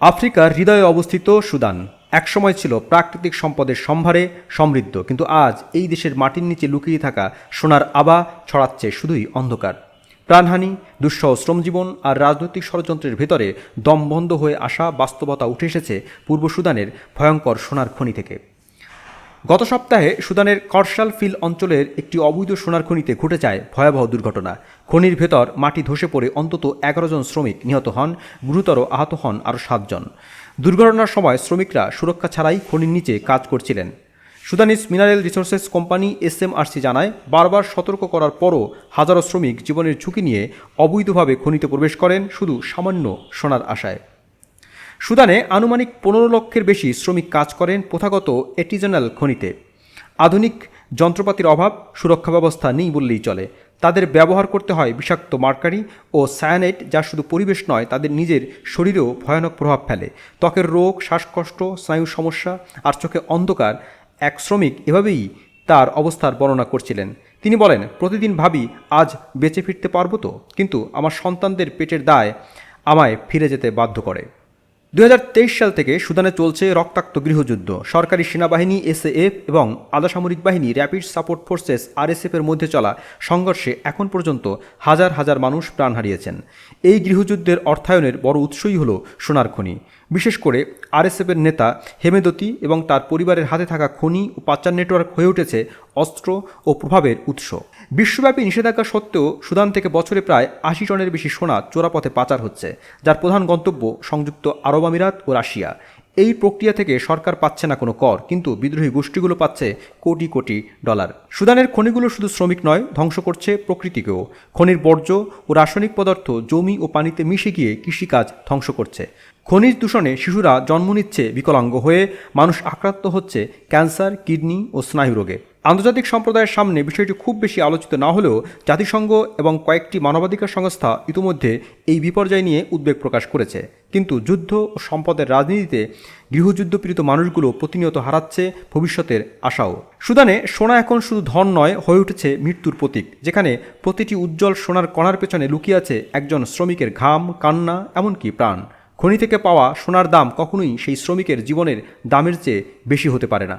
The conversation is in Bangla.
আফ্রিকার হৃদয়ে অবস্থিত সুদান। একসময় ছিল প্রাকৃতিক সম্পদের সম্ভারে সমৃদ্ধ, কিন্তু আজ এই দেশের মাটির নিচে লুকিয়ে থাকা সোনার আবা ছড়াচ্ছে শুধুই অন্ধকার। প্রাণহানি, দুঃসহ শ্রমজীবন আর রাজনৈতিক ষড়যন্ত্রের ভেতরে দমবন্ধ হয়ে আসা বাস্তবতা উঠে এসেছে পূর্ব সুদানের ভয়ঙ্কর সোনার খনি থেকে। গত সপ্তাহে সুদানের করশাল ফিল অঞ্চলের একটি অবৈধ সোনার খনিতে ঘটে যায় ভয়াবহ দুর্ঘটনা। খনির ভেতর মাটি ধসে পড়ে অন্তত এগারো জন শ্রমিক নিহত হন, গুরুতর আহত হন আরও সাতজন দুর্ঘটনার সময় শ্রমিকরা সুরক্ষা ছাড়াই খনির নিচে কাজ করছিলেন। Sudanese mineral resources company SMRC জানায়, বারবার সতর্ক করার পরও হাজারো শ্রমিক জীবনের ঝুঁকি নিয়ে অবৈধভাবে খনিতে প্রবেশ করেন শুধু সামান্য সোনার আশায়। সুদানে আনুমানিক পনেরো লক্ষের বেশি শ্রমিক কাজ করেন প্রথাগত এটিজনাল খনিতে। আধুনিক যন্ত্রপাতির অভাব, সুরক্ষা ব্যবস্থা নেই বললেই চলে। তাদের ব্যবহার করতে হয় বিষাক্ত মার্কারি ও সায়ানাইট যা শুধু পরিবেশ নয়, তাদের নিজের শরীরেও ভয়ানক প্রভাব ফেলে। ত্বকের রোগ, শ্বাসকষ্ট স্নায়ু সমস্যা আর চোখে অন্ধকার এক শ্রমিক এভাবেই তার অবস্থার বর্ণনা করছিলেন। তিনি বলেন, প্রতিদিন ভাবি, আজ বেঁচে ফিরতে পারব তো? কিন্তু আমার সন্তানদের পেটের দায় আমায় ফিরে যেতে বাধ্য করে। দু হাজার তেইশ সাল থেকে সুদানে চলছে রক্তাক্ত গৃহযুদ্ধ। সরকারি সেনাবাহিনী, এসএএফ এবং আধা সামরিক বাহিনী, র্যাপিড সাপোর্ট ফোর্সেস আরএসএফের মধ্যে চলা সংঘর্ষে এখন পর্যন্ত হাজার হাজার মানুষ প্রাণ হারিয়েছেন। এই গৃহযুদ্ধের অর্থায়নের বড় উৎসই হল সোনার খনি। বিশেষ করে আরএসএফের নেতা হেমেদতি এবং তার পরিবারের হাতে থাকা খনি ও পাচার নেটওয়ার্ক হয়ে উঠেছে অস্ত্র ও প্রভাবের উৎস। বিশ্বব্যাপী নিষেধাজ্ঞা সত্ত্বেও সুদান থেকে বছরে প্রায় আশি টনের বেশি সোনা চোরাপথে পাচার হচ্ছে, যার প্রধান গন্তব্য সংযুক্ত আরব আমিরাত ও রাশিয়া। এই প্রক্রিয়া থেকে সরকার পাচ্ছে না কোনো কর, কিন্তু বিদ্রোহী গোষ্ঠীগুলো পাচ্ছে কোটি কোটি ডলার। সুদানের খনিগুলো শুধু শ্রমিক নয়, ধ্বংস করছে প্রকৃতিকেও। খনির বর্জ্য ও রাসায়নিক পদার্থ, জমি ও পানিতে মিশে গিয়ে কৃষিকাজ ধ্বংস করছে। খনিজ দূষণে শিশুরা জন্ম নিচ্ছে বিকলাঙ্গ হয়ে, মানুষ আক্রান্ত হচ্ছে ক্যান্সার, কিডনি ও স্নায়ু রোগে। আন্তর্জাতিক সম্প্রদায়ের সামনে বিষয়টি খুব বেশি আলোচিত না হলেও জাতিসংঘ এবং কয়েকটি মানবাধিকার সংস্থা ইতিমধ্যে এই বিপর্যয় নিয়ে উদ্বেগ প্রকাশ করেছে। কিন্তু যুদ্ধ ও সম্পদের রাজনীতিতে গৃহযুদ্ধপীড়িত মানুষগুলো প্রতিনিয়ত হারাচ্ছে ভবিষ্যতের আশাও। সুদানে সোনা এখন শুধু ধন নয়, হয়ে উঠেছে মৃত্যুর প্রতীক, যেখানে প্রতিটি উজ্জ্বল সোনার কণার পেছনে লুকিয়ে আছে একজন শ্রমিকের ঘাম, কান্না, এমনকি প্রাণ। খনি থেকে পাওয়া সোনার দাম কখনোই সেই শ্রমিকের জীবনের দামের চেয়ে বেশি হতে পারে না।